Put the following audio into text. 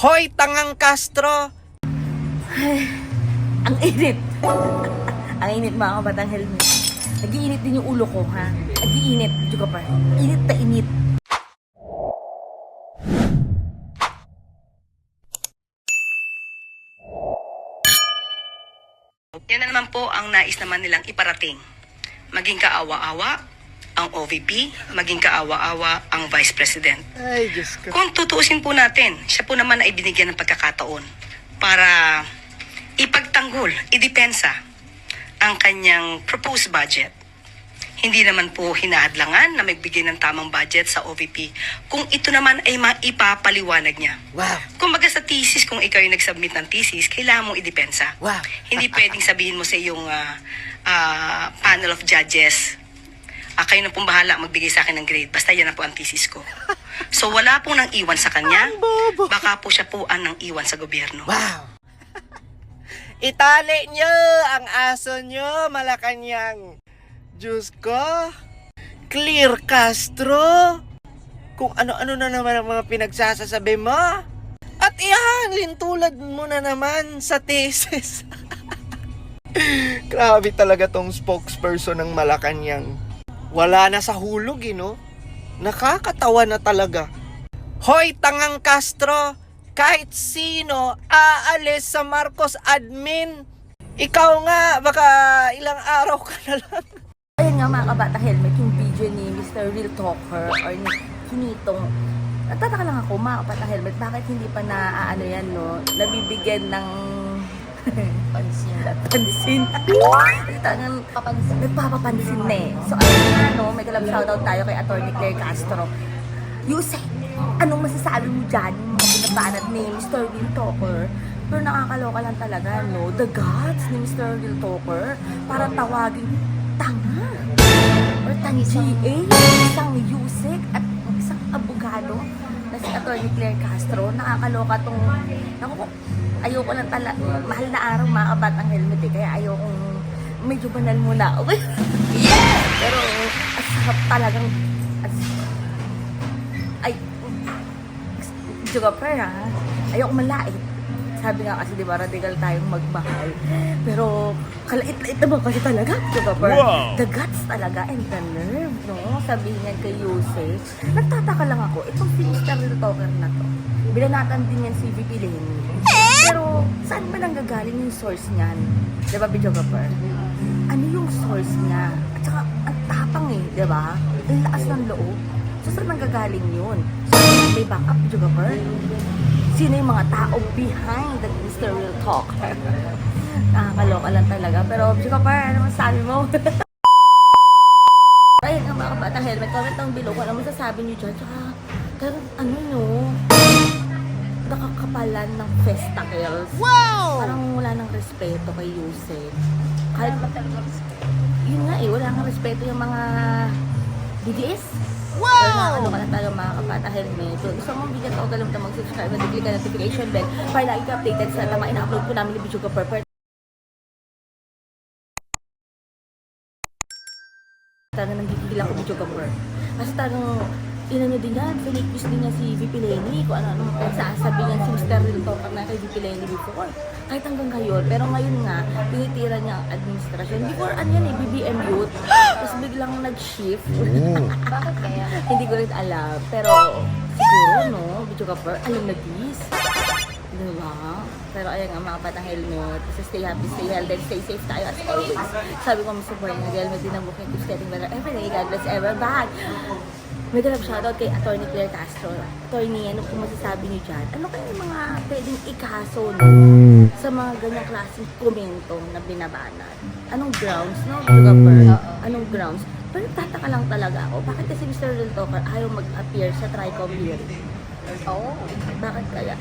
Hoy, tangang Castro! Ang init. Ang init mga kabatang helmet. Nag-iinit din yung ulo ko, ha? Nag-iinit. Juga pa. Init na init. Yan na naman po ang nais naman nilang iparating. Maging kaawa-awa ang OVP, maging kaawa-awa ang Vice President. Ay, Diyos ko. Kung tutuusin po natin, siya po naman ay binigyan ng pagkakataon para ipagtanggol, idepensa ang kanyang proposed budget. Hindi naman po hinahadlangan na magbigay ng tamang budget sa OVP kung ito naman ay maipapaliwanag niya. Wow. Kung baga sa thesis, kung ikaw yung nag-submit ng thesis, kailangan mong idepensa. Wow. Hindi pwedeng sabihin mo sa iyong ah, ah, panel of judges, ah, kayo na pong bahala magbigay sa akin ng grade. Basta yan na po ang thesis ko. So wala pong nang iwan sa kanya. Baka po siya po ang nang iwan sa gobyerno. Wow. Itali nyo ang aso nyo, Malacanang. Diyos ko. Clear Castro. Kung ano-ano na naman ang mga pinagsasasabi mo. At ihalin tulad mo na naman sa thesis. Grabe talaga tong spokesperson ng Malacanang. Wala na sa hulog, eh, no? Nakakatawa na talaga. Hoy, tangang Castro! Kahit sino aalis sa Marcos admin. Ikaw nga, baka ilang araw ka na lang. Ayun nga mga kabata helmet, yung video ni Mr. Real Talker or ni Kinitong. Natataka lang ako mga kabata helmet, bakit hindi pa na ano yan no, nabibigyan ng pansin. pansin. Tangan papansin. Nagpapapansin na eh. So ayun nga no, may galap shoutout tayo kay Attorney Claire Castro. Yusek, anong masasabi mo dyan? Mga binabanat ni Mr. Real Talker. Pero nakakaloka lang talaga, no? The guts ni Mr. Real Talker para tawagin tanga. Or tangi GA, isang Yusek at Atty. Claire Castro. Nakakaloka tong... Naku ayoko lang tala... Mahal na araw mga kabatang helmet eh. Kaya ayokong medyo banal muna ako. yeah! Pero as sarap talagang... As, ay, Juga per ha. Ayoko malait. Sabi nga kasi di ba radical tayong magmahal. Pero kalait-lait naman kasi talaga. Juga per. The guts talaga and the nerve, no? Sabihin yan kay Yuse. Nagtataka lang ako, itong si Mr. Real Talker na to. Binanatan din yan si VP Lenny. Pero saan ba nanggagaling yung source niyan? Di ba, Bidyo Per? Ano yung source niya? At saka, ang tapang eh, di ba? Ang lakas ng loob. So, saan nanggagaling yun? So, may backup, Bidyo Per? Sino yung mga tao behind that Mr. Real Talk? Nakakaloka lang talaga. Pero, Bidyo Per, ano masabi mo? Ayun nga mga kabatang helmet, comment down below kung ano masasabi niyo dyan. Tsaka, talagang ano no, nakakapalan ng festivals. Wow! Parang wala nang respeto kay Yuse. Kahit yun nga eh, wala nang respeto yung mga BDS. Wow! ano ka lang talaga mga kapata helmet. So, gusto mong bigyan ako galang na mag-subscribe at click ang notification bell para lagi ka updated sa tama ina-upload ko namin ni Bichuga Purple. Talagang nanggigigil ako Bichuga Purple. Kasi talagang inano din yan, news din niya si VP Lenny, kung ano-ano pinagsasabi niya si Mr. Real Talker na kay VP Lenny before. Kahit hanggang ngayon. Pero ngayon nga, tinitira niya ang administrasyon. Before, ano yan eh, BBM youth. Tapos biglang nag-shift. Bakit kaya? Hindi ko rin alam. Pero siguro, no, video ka per, alam na this. Diba? Pero ayun nga, mga patang helmet. So stay happy, stay healthy, and stay safe tayo as always. Sabi ko, Mr. Boy, nag-helmet din ang booking keeps getting better every day. God bless ever back. May galap shoutout kay Attorney Claire Castro. Attorney, ano po masasabi niyo dyan? Ano yung mga pwedeng ikaso no? sa mga ganyang klaseng komento na binabanat? Anong grounds, no? Sugar Pearl? Anong grounds? Pero tataka lang talaga ako, bakit kasi Mr. Real Talker ayaw mag-appear sa TRICOM hearing? Oo. Bakit kaya?